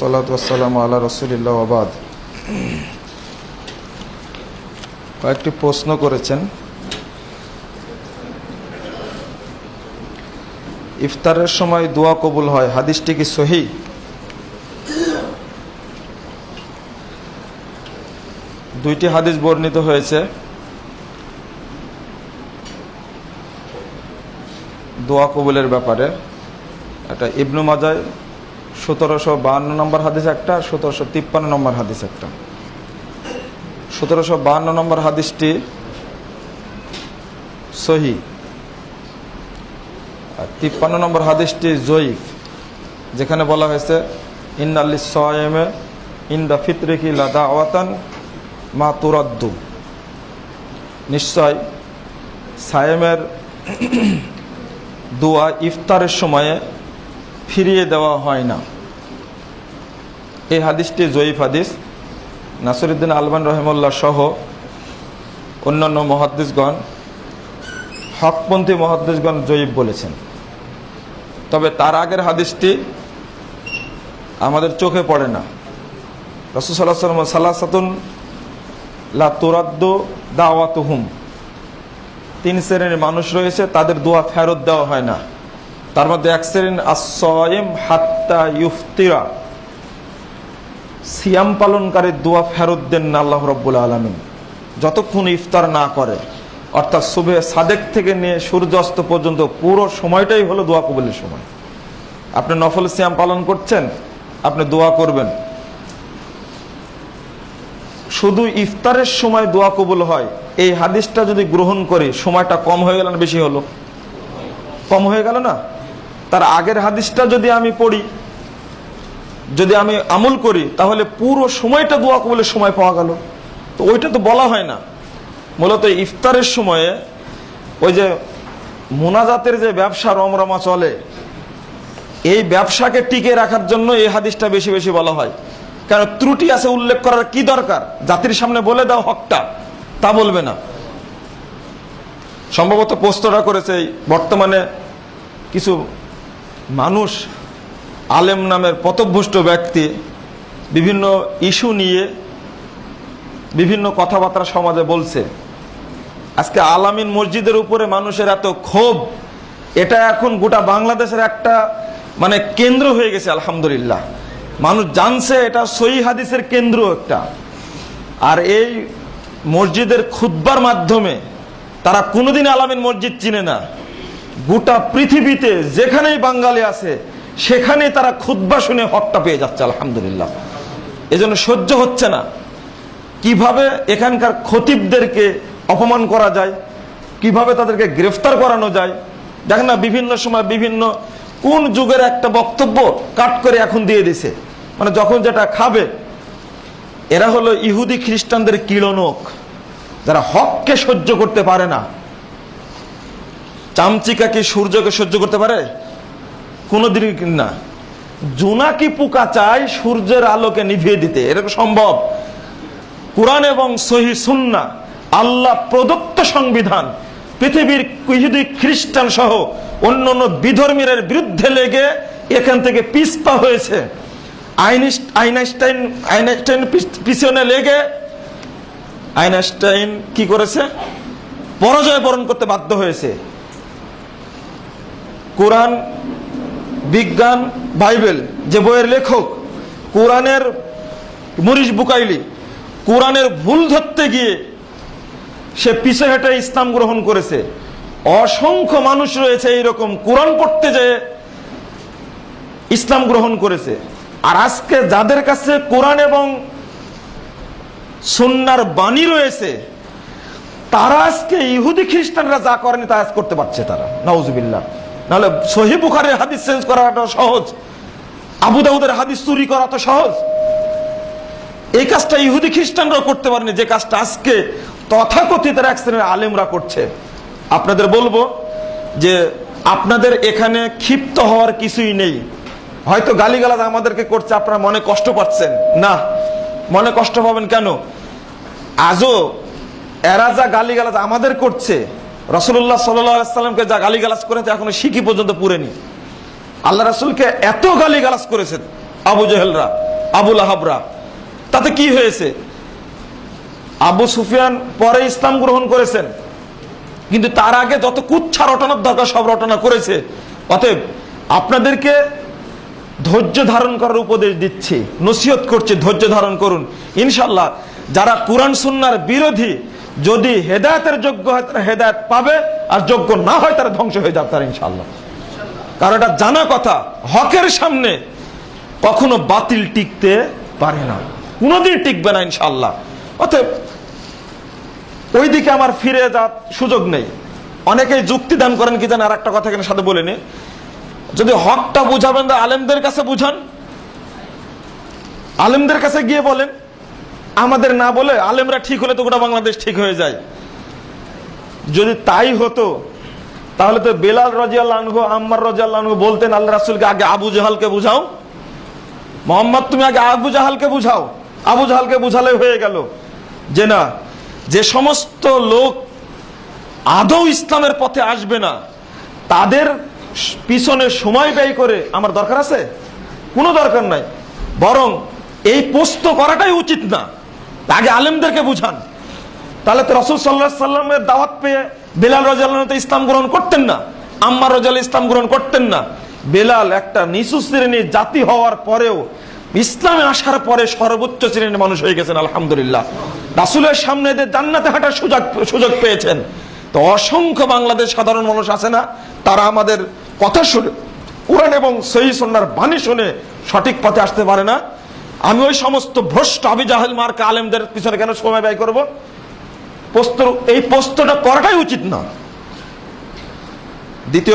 সালাতাম আল্লাহ রসুলিল্লাহ আবাদ কয়েকটি প্রশ্ন করেছেন। ইফতারের সময় দোয়া কবুল হয়, হাদিসটি কি সহি? দুইটি হাদিস বর্ণিত হয়েছে। দোয়া কবুলের ব্যাপারে। একটা ইবনু মাজায় সতেরোশো বাহান্ন নম্বর হাদিস একটা, সতেরোশো তিপ্পান্ন নম্বর হাদিস একটা। সতেরোশো বাহান্ন নম্বর হাদিসটি সহি। আর তিপ্পান্ন নম্বর হাদিসটি জয়ীফ, যেখানে বলা হয়েছে ইন আল্লি সয়েমে ইন দা ফিতরিকি লাদা আওয়াতান মা তুরাদ্দু। নিশ্চয় সায়েমের দোয়া ইফতারের সময়ে ফিরিয়ে দেওয়া হয় না। এই হাদিসটি জয়ীফ হাদিস। নাসরুদ্দিন আলমান রহমুল্লাহ সহ অন্যান্য মহাদ্দিসগণ, হকপন্থী মহাদ্দেশগণ জয়ীফ বলেছেন। তবে তার আগের হাদিসটি আমাদের চোখে পড়ে না। রসুল সাল্লাহ সাল্লাম সাল্লাসাতুন লা তুরাদ্দ দাওয়াতুহুম। তিন শ্রেণির মানুষ রয়েছে, তাদের দোয়া ফেরত দেওয়া হয় না। তার মধ্যে এক শ্রেণি আসয়েম হাত্তা ইউফতিরা। সিয়াম পালনকারীর দোয়া ফেরত দেন না আল্লাহ রব্বুল আলমিন। যতক্ষণ ইফতার না করে, অর্থাৎ শুভে সাদেক থেকে নিয়ে সূর্যাস্ত পর্যন্ত পুরো সময়টাই হলো দোয়া কবুলের সময়। আপনি নফল সিয়াম পালন করছেন, আপনি দোয়া করবেন। শুধু ইফতারের সময় দোয়া কবুল হয়, এই হাদিসটা যদি গ্রহণ করি, সময়টা কম হয়ে গেল না, বেশি হলো? কম হয়ে গেল না? তার আগের হাদিসটা যদি আমি পড়ি যদি আমি আমল করি, তাহলে পুরো সময়টা দোয়া কবুলের সময় পাওয়া গেল। তো ওইটা তো বলা হয় না। মূলত ইফতারের সময়ে ওই যে মোনাজাতের যে ব্যবসা রমরমা চলে, এই ব্যবসাকে টিকে রাখার জন্য এই হাদিসটা বেশি বেশি বলা হয়। কারণ ত্রুটি আছে উল্লেখ করার কি দরকার? জাতির সামনে বলে দাও হকটা, তা বলবে না। সম্ভবত পোস্টটা করেছে বর্তমানে কিছু মানুষ আলেম নামের পথভ্রষ্ট ব্যক্তি বিভিন্ন ইস্যু নিয়ে বিভিন্ন কথাবার্তা সমাজে বলছে। আজকে আলামিন মসজিদের উপরে মানুষের এত ক্ষোভ, এটা এখন গোটা বাংলাদেশের একটা মানে কেন্দ্র হয়ে গেছে, আলহামদুলিল্লাহ। মানুষ জানছে এটা সই হাদিসের কেন্দ্র একটা। আর এই মসজিদের খুদ্বার মাধ্যমে তারা কোনোদিন আলামিন মসজিদ চিনে না। গোটা পৃথিবীতে যেখানেই বাঙালি আছে সেখানে তারা খুদ্া শুনে হকটা পেয়ে যাচ্ছে, আলহামদুলিল্লাহ। এজন্য সহ্য হচ্ছে না। কীভাবে এখানকার খতিবদেরকে অপমান করা যায়, কীভাবে তাদেরকে গ্রেফতার করানো যায় দেখেন না, বিভিন্ন সময় বিভিন্ন, কোন যুগের একটা বক্তব্য কাট করে এখন দিয়ে দিছে। মানে যখন যেটা খাবে, এরা হলো ইহুদি খ্রিস্টানদের কিড়নক যারা হককে সহ্য করতে পারে না। চামচিকা কি সূর্যকে সহ্য করতে পারে? কোনোদিন না। জোনাকি পোকা চায় সূর্যের আলোকে নিভিয়ে দিতে? এরকম সম্ভব। কোরআন এবং সহি সুন্না, আল্লাহ প্রদত্ত সংবিধান, পৃথিবীর খ্রিস্টান সহ অন্য অন্য বিধর্মীদের বিরুদ্ধে লেগে এখান থেকে পিস্পা হয়েছে আইনস্টাইন আইনস্টাইন পিছনে লেগে আইনস্টাইন কি করেছে? পরাজয় বরণ করতে বাধ্য হয়েছে। কোরআন বিজ্ঞান, বাইবেল, যে বইয়ের লেখক, কোরআনের মরিস বুকাইলি, কোরআনের ভুল ধরতে গিয়ে সে পিছে হেঁটে ইসলাম গ্রহণ করেছে। অসংখ্য মানুষ রয়েছে এইরকম কোরআন পড়তে যেয়ে ইসলাম গ্রহণ করেছে। আর আজকে যাদের কাছে কোরআন এবং সন্ন্যার বাণী রয়েছে, তারা আজকে ইহুদি খ্রিস্টানরা যা করেনি তা আজ করতে পারছে তারা। নওয়াজবিল্লাহ নাহলে সহি বুখারের হাদিস চেঞ্জ করাটা সহজ। আবু দাউদের হাদিস চুরি করা তো সহজ। এই কাজটা ইহুদি খ্রিস্টানরাও করতে পারেনি, যে কাজটা আজকে তথাকথিত এক শ্রেণির আলেমরা করছে। আপনাদের বলব যে আপনাদের এখানে ক্ষিপ্ত হওয়ার কিছুই নেই। হয়তো গালিগালাজ আমাদেরকে করছে, আপনারা মনে কষ্ট পাচ্ছেন। না, মনে কষ্ট পাবেন কেন? আজও এরা যা গালিগালাজ আমাদের করছে রসুল্লাহ সাল্লামকে যা গালিগালাজ করেছে এখনও শিখি পর্যন্ত পুরেনি। আল্লাহ রাসুলকে এত গালিগালাজ করেছে আবু জহেলরা আবুল আহাবরা তাতে কি হয়েছে? আবু সুফিয়ান পরে ইসলাম গ্রহণ করেছেন, কিন্তু তার আগে যত কুচ্ছা রটনার দরকার, সব রটনা করেছে। অতএব আপনাদেরকে ধৈর্য ধারণ করার উপদেশ দিচ্ছি, নসিহত করছে, ধৈর্য ধারণ করুন। ইনশাল্লাহ যারা কোরআন সুন্নার বিরোধী যদি হেদায়তের যোগ্য হয় তারা হেদায়ত পাবে, আর যোগ্য না হয় তারা ধ্বংস হয়ে যাবে তারা ইনশাল্লাহ কারণ এটা জানা কথা, হকের সামনে কখনো বাতিল টিকতে পারে না। কোনোদিন টিকবে না ইনশাল্লাহ অতএব ওই দিকে আমার ফিরে যাওয়ার সুযোগ নেই। অনেকেই যুক্তি দান করেন, কি জানেন আর একটা কথা এখানে সাথে বলে নি। যদি হকটা বুঝাবেন, তো আলেমদের কাছে বুঝান। আলেমদের কাছে গিয়ে বলেন আমাদের না বলে আলেমরা ঠিক হলে তো গোটা বাংলাদেশ ঠিক হয়ে যায়। যদি তাই হতো, তাহলে তো বেলাল রাজিয়াল্লাহ আম্মার রাজিয়াল্লাহ বলতেন, আল্লাহ রাসুলকে আগে আবু জাহালকে বুঝাও। মোহাম্মদ, তুমি আগে আবু জাহালকে বুঝাও। আবু জাহালকে বুঝালে হয়ে গেল। যে না, যে সমস্ত লোক আদৌ ইসলামের পথে আসবে না, তাদের পিছনে সময় ব্যয় করে, আমার দরকার আছে? কোনো দরকার নাই। বরং এই পোস্ত করাটাই উচিত না। আগে আলেমদেরকে বুঝান। তাহলে তো রসুল সাল্লাহ সাল্লামের দাওয়াত পেয়ে বেলাল রাজাল ইসলাম গ্রহণ করতেন না, আম্মার রাজাল ইসলাম গ্রহণ করতেন না। বেলাল একটা নিচু শ্রেণির জাতি হওয়ার পরেও ইসলামে আসার পরে সর্বোচ্চ শ্রেণির মানুষ হয়ে গেছেন, আলহামদুলিল্লাহ। রাসুলের সামনে এদের জান্নাতে হাঁটার সুযোগ সুযোগ পেয়েছেন। তো অসংখ্য বাংলাদেশ সাধারণ মানুষ আছে না, তারা আমাদের কথা শুনে, কোরআন এবং সহি সন্ন্যার বাণী শুনে সঠিক পথে আসতে পারে না। আমি ওই সমস্ত ভ্রষ্ট আবি জাহেল মার্কা আলেমদের পিছনে কেন সময় ব্যয় করব? পোস্ত এই পোস্তটা করাটাই উচিত না। দ্বিতীয়